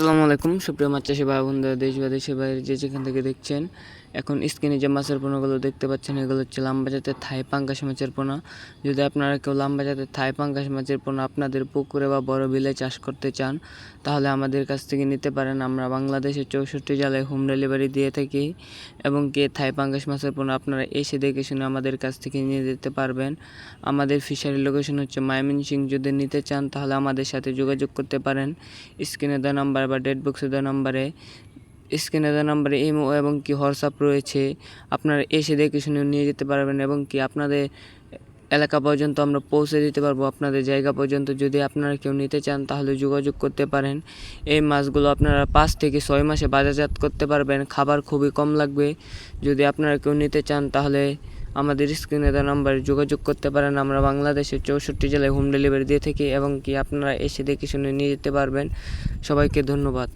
আসসালামু আলাইকুম। সুপ্রিয় মাছ চাষি ভাই বন্ধুরা, দেশ বা দেশের বাইরে যে যেখান থেকে দেখছেন এখন স্ক্রিনে যে মাছের পোনাগুলো দেখতে পাচ্ছেন, এগুলো হচ্ছে লাম্বা জাতের থাই পাঙ্গাস মাছের পোনা। যদি আপনারা কেউ লাম্বা জাতের থাই পাঙ্গাস মাছের পোনা আপনাদের পুকুরে বা বড় বিলে চাষ করতে চান, তাহলে আমাদের কাছ থেকে নিতে পারেন। আমরা বাংলাদেশের চৌষট্টি জেলায় হোম ডেলিভারি দিয়ে থাকি এবং কে থাই পাঙ্গাস মাছের পোনা আপনারা এসে দেখে শুনে আমাদের কাছ থেকে নিয়ে যেতে পারবেন। আমাদের ফিশারি লোকেশন হচ্ছে মাইমিনসিং যদি নিতে চান, তাহলে আমাদের সাথে যোগাযোগ করতে পারেন। স্ক্রিনে দেওয়া নাম্বার বা ডেট বক্সে দেওয়া নাম্বারে স্ক্রিনে দেওয়া নাম্বারে ইমো এবং কি হোয়াটসঅ্যাপ রয়েছে, আপনারা এসে দেখে শুনে নিয়ে যেতে পারবেন এবং কি আপনাদের এলাকা পর্যন্ত আমরা পৌঁছে দিতে পারব। আপনাদের জায়গা পর্যন্ত যদি আপনারা কেউ নিতে চান, তাহলে যোগাযোগ করতে পারেন। এই মাছগুলো আপনারা পাঁচ থেকে ছয় মাসে বাজারজাত করতে পারবেন। খাবার খুবই কম লাগবে। যদি আপনারা কেউ নিতে চান, তাহলে আমাদের স্ক্রিনে দেওয়া নাম্বারে যোগাযোগ করতে পারেন। আমরা বাংলাদেশের চৌষট্টি জেলায় হোম ডেলিভারি দিয়ে থাকি এবং কি আপনারা এসে দেখে শুনে নিয়ে যেতে পারবেন। সবাইকে ধন্যবাদ।